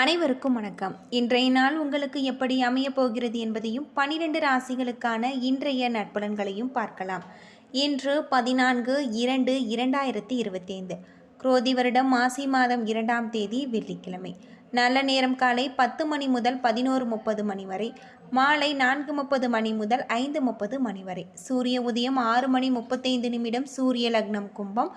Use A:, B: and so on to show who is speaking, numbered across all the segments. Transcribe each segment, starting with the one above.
A: அனைவருக்கும் வணக்கம். இன்றைய நாள் உங்களுக்கு எப்படி அமையப் போகிறது என்பதையும் பனிரெண்டு ராசிகளுக்கான இன்றைய நட்பலன்களையும் பார்க்கலாம். இன்று பதினான்கு இரண்டு இரண்டாயிரத்தி இருபத்தி ஐந்து குரோதி வருடம் மாசி மாதம் இரண்டாம் தேதி வெள்ளிக்கிழமை. நல்ல நேரம் காலை பத்து மணி முதல் பதினோரு முப்பது மணி வரை. மாலை நான்கு முப்பது மணி முதல் ஐந்து முப்பது மணி வரை. சூரிய உதயம் ஆறு மணி முப்பத்தைந்து நிமிடம் சூரிய லக்னம் கும்பம்.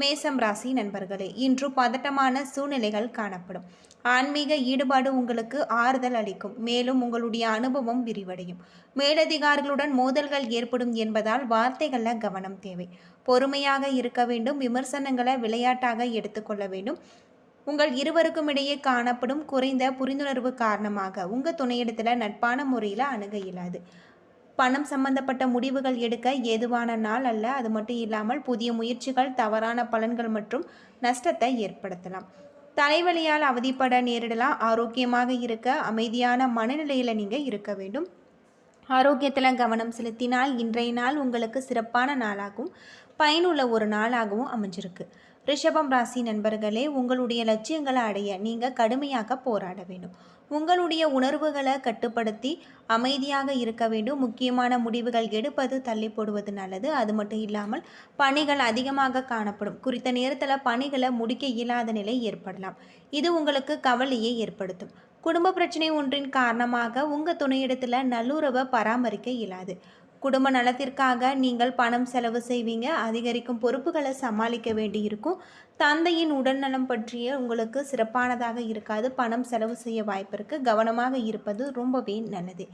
A: மேசம் ராசி நண்பர்களே இன்று பதட்டமான சூழ்நிலைகள் காணப்படும். ஆன்மீக ஈடுபாடு உங்களுக்கு ஆறுதல் அளிக்கும். மேலும் உங்களுடைய அனுபவம் விரிவடையும். மேலதிகாரிகளுடன் மோதல்கள் ஏற்படும் என்பதால் வார்த்தைகளில் கவனம் தேவை. பொறுமையாக இருக்க வேண்டும். விமர்சனங்களை விளையாட்டாக எடுத்துக்கொள்ள வேண்டும். உங்கள் இருவருக்கும் இடையே காணப்படும் குறைந்த புரிந்துணர்வு காரணமாக உங்கள் துணையிடத்தில் நட்பான முறையில் அணுக இயலாது. பணம் சம்பந்தப்பட்ட முடிவுகள் எடுக்க ஏதுவான நாள் அல்ல. அது மட்டும் இல்லாமல் புதிய முயற்சிகள் தவறான பலன்கள் மற்றும் நஷ்டத்தை ஏற்படுத்தலாம். தலைவலியால் அவதிப்பட நேரிடலாம். ஆரோக்கியமாக இருக்க அமைதியான மனநிலையில் நீங்கள் இருக்க வேண்டும். ஆரோக்கியத்தில் கவனம் செலுத்தினால் இன்றைய நாள் உங்களுக்கு சிறப்பான நாளாகவும் பயனுள்ள ஒரு நாளாகவும் அமைஞ்சிருக்கு. ரிஷபம் ராசி நண்பர்களே உங்களுடைய லட்சியங்களை அடைய நீங்கள் கடுமையாக போராட வேண்டும். உங்களுடைய உணர்வுகளை கட்டுப்படுத்தி அமைதியாக இருக்க வேண்டும். முக்கியமான முடிவுகள் எடுப்பது தள்ளி போடுவது நல்லது. அது மட்டும் இல்லாமல் பணிகள் அதிகமாக காணப்படும். குறித்த நேரத்தில் பணிகளை முடிக்க இயலாத நிலை ஏற்படலாம். இது உங்களுக்கு கவலையை ஏற்படுத்தும். குடும்ப பிரச்சனை ஒன்றின் காரணமாக உங்கள் துணையிடத்தில் நல்லுறவை பராமரிக்க இயலாது. குடும்ப நலத்திற்காக நீங்கள் பணம் செலவு செய்வீங்க. அதிகரிக்கும் பொறுப்புகளை சமாளிக்க வேண்டியிருக்கும். தந்தையின் உடல்நலம் பற்றிய உங்களுக்கு சிறப்பானதாக இருக்காது. பணம் செலவு செய்ய வாய்ப்பிற்கு கவனமாக இருப்பது ரொம்பவே நல்லது.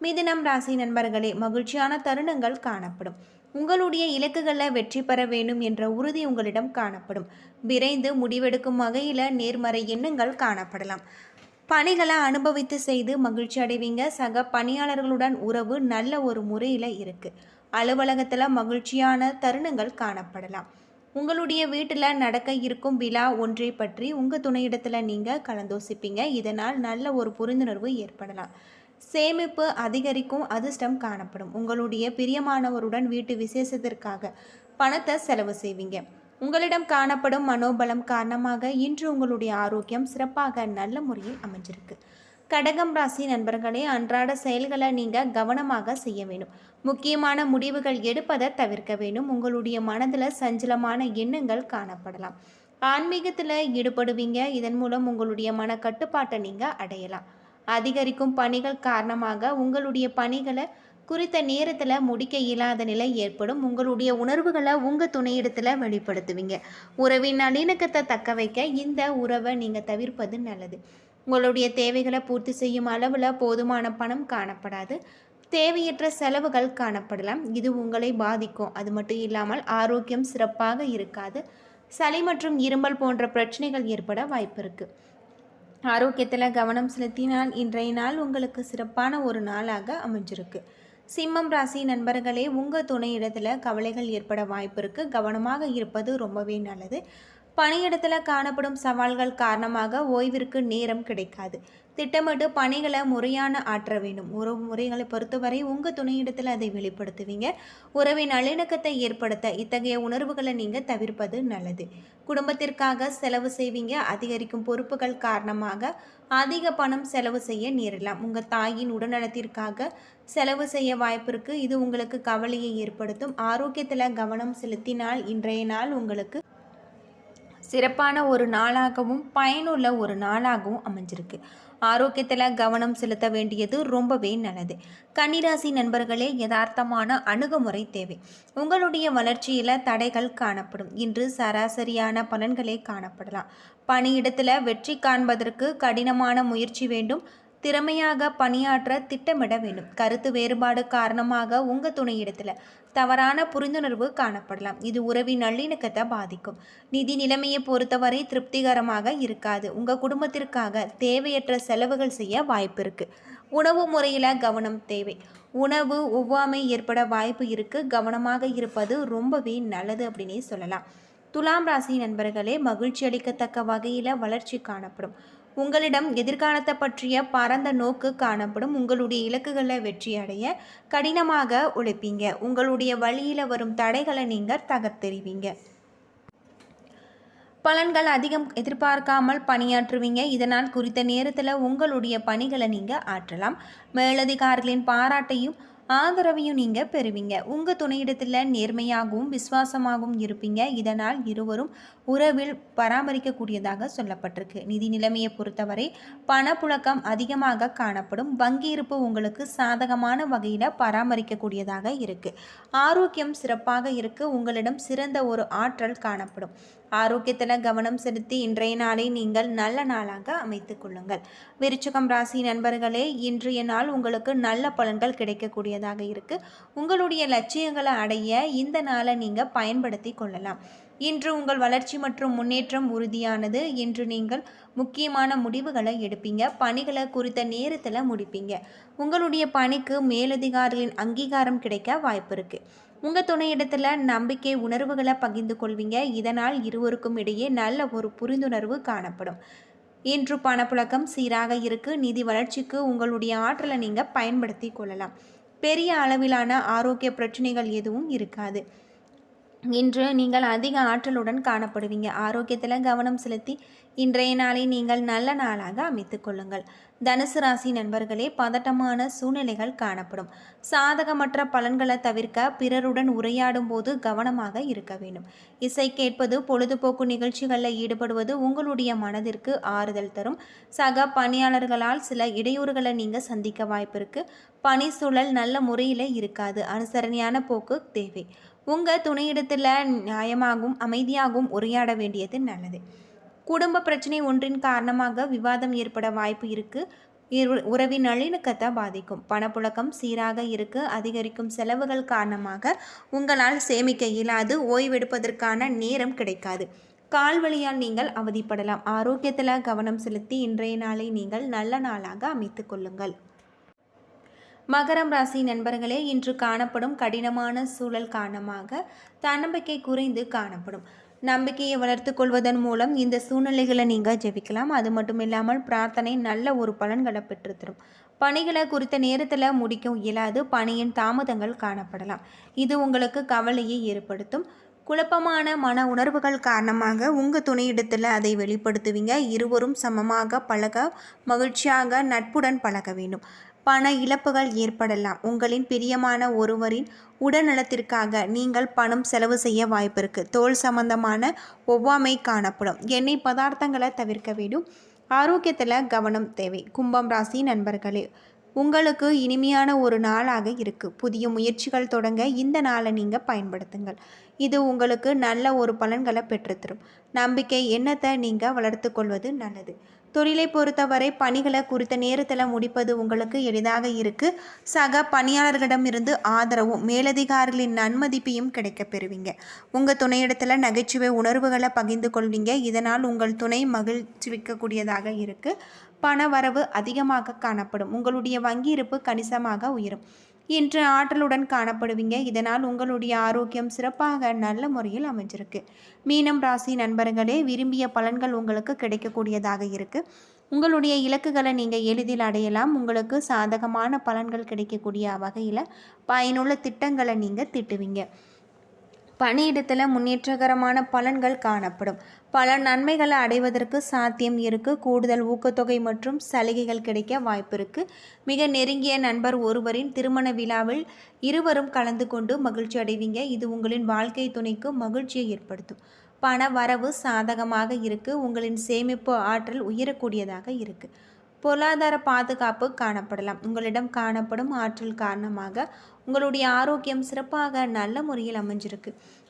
A: மிதினம் ராசி நண்பர்களே மகிழ்ச்சியான தருணங்கள் காணப்படும். உங்களுடைய இலக்குகளில் வெற்றி பெற வேண்டும் என்ற உறுதி உங்களிடம் காணப்படும். விரைந்து முடிவெடுக்கும் வகையில் நேர்மறை எண்ணங்கள் காணப்படலாம். பணிகளை அனுபவித்து செய்து மகிழ்ச்சி அடைவீங்க. சக பணியாளர்களுடன் உறவு நல்ல ஒரு முறையில் இருக்குது அலுவலகத்தில் மகிழ்ச்சியான தருணங்கள் காணப்படலாம். உங்களுடைய வீட்டில் நடக்க இருக்கும் விழா ஒன்றை பற்றி உங்கள் துணையிடத்தில் நீங்கள் கலந்தோசிப்பீங்க. இதனால் நல்ல ஒரு புரிந்துணர்வு ஏற்படலாம். சேமிப்பு அதிகரிக்கும் அதிர்ஷ்டம் காணப்படும். உங்களுடைய பிரியமானவருடன் வீட்டு விசேஷத்திற்காக பணத்தை செலவு செய்வீங்க. உங்களிடம் காணப்படும் மனோபலம் காரணமாக இன்று உங்களுடைய ஆரோக்கியம் சிறப்பாக நல்ல முறையில் அமைஞ்சிருக்கு. கடகம் ராசி நண்பர்களே அன்றாட செயல்களை நீங்கள் கவனமாக செய்ய வேண்டும். முக்கியமான முடிவுகள் எடுப்பதை தவிர்க்க வேண்டும். உங்களுடைய மனதில் சஞ்சலமான எண்ணங்கள் காணப்படலாம். ஆன்மீகத்தில் ஈடுபடுவீங்க. இதன் மூலம் உங்களுடைய மன கட்டுப்பாட்டை நீங்கள் அடையலாம். அதிகரிக்கும் பணிகள் காரணமாக உங்களுடைய பணிகளை குறித்த நேரத்தில் முடிக்க இயலாத நிலை ஏற்படும். உங்களுடைய உணர்வுகளை உங்கள் துணையிடத்தில் வெளிப்படுத்துவீங்க. உறவின் நல்லிணக்கத்தை தக்க வைக்க இந்த உறவை நீங்கள் தவிர்ப்பது நல்லது. உங்களுடைய தேவைகளை பூர்த்தி செய்யும் அளவில் போதுமான பணம் காணப்படாது. தேவையற்ற செலவுகள் காணப்படலாம். இது உங்களை பாதிக்கும். அது மட்டும் இல்லாமல் ஆரோக்கியம் சிறப்பாக இருக்காது. சளி மற்றும் இருமல் போன்ற பிரச்சனைகள் ஏற்பட வாய்ப்பு இருக்குது ஆரோக்கியத்தில் கவனம் செலுத்தினால் இன்றைய நாள் உங்களுக்கு சிறப்பான ஒரு நாளாக அமைஞ்சிருக்கு. சிம்மம் ராசி நண்பர்களே உங்கள் துணையிடத்தில் கவலைகள் ஏற்பட வாய்ப்பு இருக்குது கவனமாக இருப்பது ரொம்பவே நல்லது. பணியிடத்தில் காணப்படும் சவால்கள் காரணமாக ஓய்விற்கு நேரம் கிடைக்காது. திட்டமிட்டு பணிகளை முறையான ஆற்ற வேண்டும். உறவு முறைகளை பொறுத்தவரை உங்கள் துணையிடத்தில் அதை வெளிப்படுத்துவீங்க. உறவின் நல்லிணக்கத்தை ஏற்படுத்த இத்தகைய உணர்வுகளை நீங்கள் தவிர்ப்பது நல்லது. குடும்பத்திற்காக செலவு செய்வீங்க. அதிகரிக்கும் பொறுப்புகள் காரணமாக அதிக பணம் செலவு செய்ய நேரலாம் உங்கள் தாயின் உடல்நலத்திற்காக செலவு செய்ய வாய்ப்பிருக்கு இது உங்களுக்கு கவலையை ஏற்படுத்தும். ஆரோக்கியத்தில் கவனம் செலுத்தினால் இன்றைய நாள் உங்களுக்கு சிறப்பான ஒரு நாளாகவும் பயனுள்ள ஒரு நாளாகவும் அமைஞ்சிருக்கு. ஆரோக்கியத்தில் கவனம் செலுத்த வேண்டியது ரொம்பவே நல்லது. கன்னிராசி நண்பர்களே யதார்த்தமான அணுகுமுறை தேவை. உங்களுடைய வளர்ச்சியில் தடைகள் காணப்படும். இன்று சராசரியான பலன்களே காணப்படலாம். பணியிடத்தில் வெற்றி காண்பதற்கு கடினமான முயற்சி வேண்டும். திறமையாக பணியாற்ற திட்டமிட வேண்டும். கருத்து வேறுபாடு காரணமாக உங்கள் துணையிடத்தில் தவறான புரிந்துணர்வு காணப்படலாம். இது உறவின் நல்லிணக்கத்தை பாதிக்கும். நிதி நிலைமையை பொறுத்தவரை திருப்திகரமாக இருக்காது. உங்கள் குடும்பத்திற்காக தேவையற்ற செலவுகள் செய்ய வாய்ப்பு இருக்குது உணவு முறையில் கவனம் தேவை. உணவு ஒவ்வாமை ஏற்பட வாய்ப்பு இருக்குது கவனமாக இருப்பது ரொம்பவே நல்லது அப்படின்னே சொல்லலாம். துலாம் ராசி நண்பர்களே மகிழ்ச்சி அளிக்கத்தக்க வகையில் வளர்ச்சி காணப்படும். உங்களிடம் எதிர்காலத்தை பற்றிய பரந்த நோக்கு காணப்படும். உங்களுடைய இலக்குகளை வெற்றி அடைய கடினமாக உழைப்பீங்க. உங்களுடைய வழியில் வரும் தடைகளை நீங்கள் தகர்த்தெறிவீங்க. பலன்கள் அதிகம் எதிர்பார்க்காமல் பணியாற்றுவீங்க. இதனால் குறித்த நேரத்தில் உங்களுடைய பணிகளை நீங்கள் ஆற்றலாம். மேலதிகாரிகளின் பாராட்டையும் ஆதரவையும் நீங்கள் பெறுவீங்க. உங்கள் துணையிடத்தில் நேர்மையாகவும் விசுவாசமாகவும் இருப்பீங்க. இதனால் இருவரும் உறவில் பராமரிக்கக்கூடியதாக சொல்லப்பட்டிருக்கு. நிதி நிலைமையை பொறுத்தவரை பணப்புழக்கம் அதிகமாக காணப்படும். வங்கி இருப்பு உங்களுக்கு சாதகமான வகையில் பராமரிக்கக்கூடியதாக இருக்குது ஆரோக்கியம் சிறப்பாக இருக்குது உங்களிடம் சிறந்த ஒரு ஆற்றல் காணப்படும். ஆரோக்கியத்தில் கவனம் செலுத்தி இன்றைய நாளை நீங்கள் நல்ல நாளாக அமைத்து கொள்ளுங்கள். விருச்சகம் ராசி நண்பர்களே இன்றைய நாள் உங்களுக்கு நல்ல பலன்கள் கிடைக்கக்கூடியதாக இருக்குது உங்களுடைய லட்சியங்களை அடைய இந்த நாளை நீங்கள் பயன்படுத்தி கொள்ளலாம். இன்று உங்கள் வளர்ச்சி மற்றும் முன்னேற்றம் உறுதியானது. இன்று நீங்கள் முக்கியமான முடிவுகளை எடுப்பீங்க. பணிகளை குறித்த நேரத்தில் முடிப்பீங்க. உங்களுடைய பணிக்கு மேலதிகாரிகளின் அங்கீகாரம் கிடைக்க வாய்ப்பு இருக்குது உங்கள் துணையிடத்தில் நம்பிக்கை உணர்வுகளை பகிர்ந்து கொள்வீங்க. இதனால் இருவருக்கும் இடையே நல்ல ஒரு புரிந்துணர்வு காணப்படும். இன்று பணப்புழக்கம் சீராக இருக்கு. நிதி வளர்ச்சிக்கு உங்களுடைய ஆற்றலை நீங்கள் பயன்படுத்தி கொள்ளலாம். பெரிய அளவிலான ஆரோக்கிய பிரச்சனைகள் எதுவும் இருக்காது. இன்று நீங்கள் அதிக ஆற்றலுடன் காணப்படுவீங்க. ஆரோக்கியத்தில் கவனம் செலுத்தி இன்றைய நாளை நீங்கள் நல்ல நாளாக அமைத்து கொள்ளுங்கள். தனுசு ராசி நண்பர்களே பதட்டமான சூழ்நிலைகள் காணப்படும். சாதகமற்ற பலன்களை தவிர்க்க பிறருடன் உரையாடும் போது கவனமாக இருக்க வேண்டும். இசை கேட்பது பொழுதுபோக்கு நிகழ்ச்சிகளில் ஈடுபடுவது உங்களுடைய மனதிற்கு ஆறுதல் தரும். சக பணியாளர்களால் சில இடையூறுகளை நீங்கள் சந்திக்க வாய்ப்பு இருக்குது பணி சூழல் நல்ல முறையில் இருக்காது. அனுசரணையான போக்கு தேவை. உங்கள் துணையிடத்தில் நியாயமாகவும் அமைதியாகவும் உரையாட வேண்டியது நல்லது. குடும்ப பிரச்சனை ஒன்றின் காரணமாக விவாதம் ஏற்பட வாய்ப்பு இருக்குது உறவின் நல்லிணக்கத்தை பாதிக்கும். பணப்புழக்கம் சீராக இருக்கு. அதிகரிக்கும் செலவுகள் காரணமாக உங்களால் சேமிக்க இயலாது. ஓய்வெடுப்பதற்கான நேரம் கிடைக்காது. கால்வழியால் நீங்கள் அவதிப்படலாம். ஆரோக்கியத்தில் கவனம் செலுத்தி இன்றைய நாளை நீங்கள் நல்ல நாளாக அமைத்து கொள்ளுங்கள். மகரம் ராசி நண்பர்களே இன்று காணப்படும் கடினமான சூழல் காரணமாக தன்னம்பிக்கை குறைந்து காணப்படும். நம்பிக்கையை வளர்த்து கொள்வதன் மூலம் இந்த சூழ்நிலைகளை நீங்கள் ஜெபிக்கலாம். அது மட்டும் இல்லாமல் பிரார்த்தனை நல்ல ஒரு பலன்களை பெற்றுத்தரும். பணிகளை குறித்த நேரத்தில் முடிக்க இயலாது. பணியின் தாமதங்கள் காணப்படலாம். இது உங்களுக்கு கவலையை ஏற்படுத்தும். குழப்பமான மன உணர்வுகள் காரணமாக உங்கள் துணையிடத்தில் அதை வெளிப்படுத்துவீங்க. இருவரும் சமமாக பழக மகிழ்ச்சியாக நட்புடன் பழக வேண்டும். பண இழப்புகள் ஏற்படலாம். உங்களின் பிரியமான ஒருவரின் உடல்நலத்திற்காக நீங்கள் பணம் செலவு செய்ய வாய்ப்பிருக்கு தோல் சம்பந்தமான ஒவ்வாமை காணப்படும். எண்ணெய் பதார்த்தங்களை தவிர்க்க வேண்டும். ஆரோக்கியத்தில் கவனம் தேவை. கும்பம் ராசி நண்பர்களே உங்களுக்கு இனிமையான ஒரு நாளாக இருக்குது புதிய முயற்சிகள் தொடங்க இந்த நாளை நீங்கள் பயன்படுத்துங்கள். இது உங்களுக்கு நல்ல ஒரு பலன்களை பெற்றுத்தரும். நம்பிக்கை எண்ணத்தை நீங்கள் வளர்த்து கொள்வது நல்லது. தொழிலை பொறுத்தவரை பணிகளை குறித்த நேரத்தில் முடிப்பது உங்களுக்கு எளிதாக இருக்குது சக பணியாளர்களிடமிருந்து ஆதரவும் மேலதிகாரிகளின் நன்மதிப்பையும் கிடைக்க பெறுவீங்க. உங்கள் துணையிடத்தில் நகைச்சுவை உணர்வுகளை பகிர்ந்து கொள்வீங்க. இதனால் உங்கள் துணை மகிழ்ச்சி வைக்கக்கூடியதாக இருக்குது பண வரவு அதிகமாக காணப்படும். உங்களுடைய வங்கி இருப்பு கணிசமாக உயரும். இன்று ஆற்றலுடன் காணப்படுவீங்க. இதனால் உங்களுடைய ஆரோக்கியம் சிறப்பாக நல்ல முறையில் அமைஞ்சிருக்கு. மீனம் ராசி நண்பர்களே விரும்பிய பலன்கள் உங்களுக்கு கிடைக்கக்கூடியதாக இருக்குது உங்களுடைய இலக்குகளை நீங்கள் எளிதில் அடையலாம். உங்களுக்கு சாதகமான பலன்கள் கிடைக்கக்கூடிய வகையில் பயனுள்ள திட்டங்களை நீங்கள் திட்டுவீங்க. பணியிடத்தில் முன்னேற்றகரமான பலன்கள் காணப்படும். பல நன்மைகளை அடைவதற்கு சாத்தியம் இருக்குது கூடுதல் ஊக்கத்தொகை மற்றும் சலுகைகள் கிடைக்க வாய்ப்பு இருக்குது மிக நெருங்கிய நண்பர் ஒருவரின் திருமண விழாவில் இருவரும் கலந்து கொண்டு மகிழ்ச்சி அடைவீங்க. இது உங்களின் வாழ்க்கை துணைக்கு மகிழ்ச்சியை ஏற்படுத்தும். பண வரவு சாதகமாக இருக்குது உங்களின் சேமிப்பு ஆற்றல் உயரக்கூடியதாக இருக்குது பொருளாதார பாதுகாப்பு காணப்படலாம். உங்களிடம் காணப்படும் ஆற்றல் காரணமாக உங்களுடைய ஆரோக்கியம் சிறப்பாக நல்ல முறையில் அமைஞ்சிருக்கு.